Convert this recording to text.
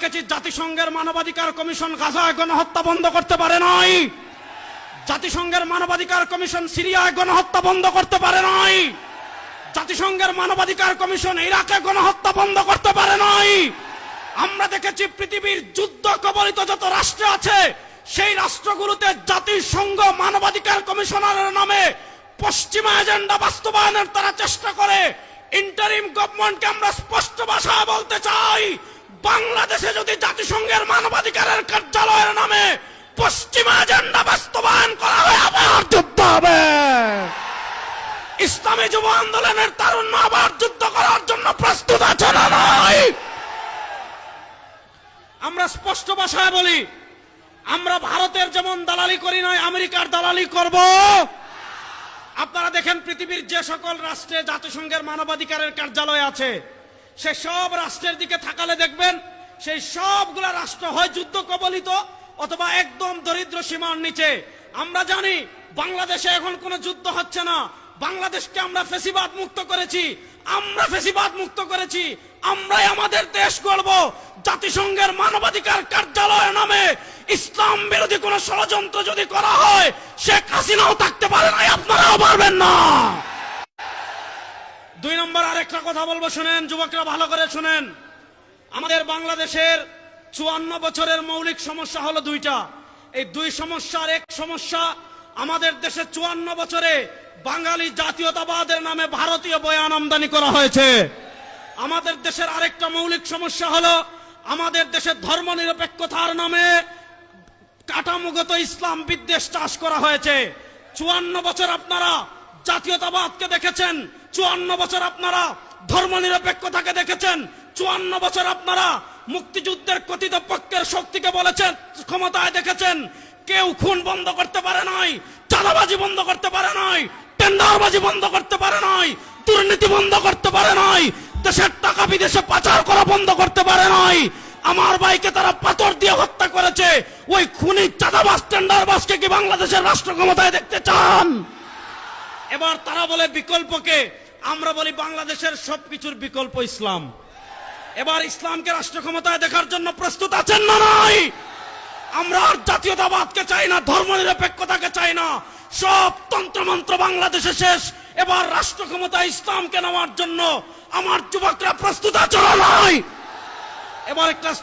দেখেছি জাতিসংঘের মানবাধিকার কমিশন গাজায় গণহত্যা বন্ধ করতে পারে নাই। জাতিসংঘের মানবাধিকার কমিশন সিরিয়ায় গণহত্যা বন্ধ করতে পারে নাই। জাতিসংঘের মানবাধিকার কমিশন ইরাকে গণহত্যা বন্ধ করতে পারে নাই। আমরা দেখেছি পৃথিবীর যুদ্ধ কবলিত যত রাষ্ট্র আছে, সেই রাষ্ট্রগুলোতে জাতিসংঘ মানবাধিকার কমিশনারের নামে পশ্চিমা এজেন্ডা বাস্তবায়নের তারা চেষ্টা করে। ইন্টারিম গভর্নমেন্টকে আমরা স্পষ্ট ভাষায় বলতে চাই বাংলাদেশে যদি জাতিসংঘের মানবাধিকারের কার্যালয়ের নামে পশ্চিমা এজেন্ডা বাস্তবায়ন করা হয়, আবার যুদ্ধ হবে। ইসলামী যুব আন্দোলনের তারুণ্য আবার যুদ্ধ করার জন্য প্রস্তুত আছে না নয় আমরা স্পষ্ট ভাষায় বলি, আমরা ভারতের যেমন দালালি করি নয়, আমেরিকার দালালি করব। আপনারা দেখেন পৃথিবীর যে সকল রাষ্ট্রে জাতিসংঘের মানবাধিকারের কার্যালয় আছে সে সব রাষ্ট্রের দিকে থাকালে দেখবেন, সেই সবগুলা রাষ্ট্র হয় যুদ্ধ কবলিত অথবা একদম দরিদ্র সীমার নিচে। আমরা জানি, বাংলাদেশে এখন কোনো যুদ্ধ হচ্ছে না। বাংলাদেশকে আমরা ফেসিবাদ মুক্ত করেছি। আমরা ফেসিবাদ মুক্ত করেছি। আমরাই আমাদের দেশ গড়ব। জাতিসংঘের মানবাধিকার কার্যালয় নামে ইসলাম বিরোধী কোন ষড়যন্ত্র যদি করা হয়, শেখ হাসিনাও থাকতে পারে না আপনারাও পারবেন না দুই নম্বর আরেকটা কথা বলব শুনেন, যুবকরা ভালো করে শুনেন। আমাদের বাংলাদেশের চুয়ান্ন বছরের মৌলিক সমস্যা হলো দুইটা। এই দুই সমস্যার এক সমস্যা, আমাদের দেশে চুয়ান্ন বছরে বাঙালি জাতীয়তাবাদের নামে ভারতীয় বয়ান আমদানি করা হয়েছে। আমাদের দেশের আরেকটা মৌলিক সমস্যা হলো, আমাদের দেশের ধর্ম নিরপেক্ষতার নামে কাঠামোগত ইসলাম বিদ্বেষ চাষ করা হয়েছে। চুয়ান্ন বছর আপনারা জাতীয়তাবাদকে দেখেছেন, চুয়ান্ন বছর আপনারা ধর্ম নিরপেক্ষতাকে দেখেছেন। চুয়ান্ন বছর আপনারা মুক্তিযুদ্ধের কথিত পক্ষের শক্তিকে বলেছেন, ক্ষমতায় দেখেছেন। কেউ খুন বন্ধ করতে পারে নাই, চাঁদাবাজি বন্ধ করতে পারে নাই, টেন্ডারবাজি বন্ধ করতে পারে নাই, দুর্নীতি বন্ধ করতে পারে নাই, দেশের টাকা বিদেশে পাচার করা বন্ধ করতে পারে নাই। আমার ভাইকে তারা পাথর দিয়ে হত্যা করেছে। ওই খুনি চাঁদাবাজ, টেন্ডারবাজকে কি বাংলাদেশের রাষ্ট্র ক্ষমতায় দেখতে চান? এবার তারা বলে বিকল্পকে আমরা বলি বাংলাদেশের সবকিছুর বিকল্প ইসলাম। এবার ইসলামকে রাষ্ট্র ক্ষমতায় দেখার জন্য প্রস্তুত আছেন না নাই? আমরা আর জাতীয়তাবাদকে চাই না ধর্ম নিরপেক্ষতাকে চাই না। সব তন্ত্রমন্ত্র বাংলাদেশে শেষ। এবার রাষ্ট্র ক্ষমতায় ইসলামকে নেওয়ার জন্য আমার যুবকরা প্রস্তুত আছে না নাই? এবার একটা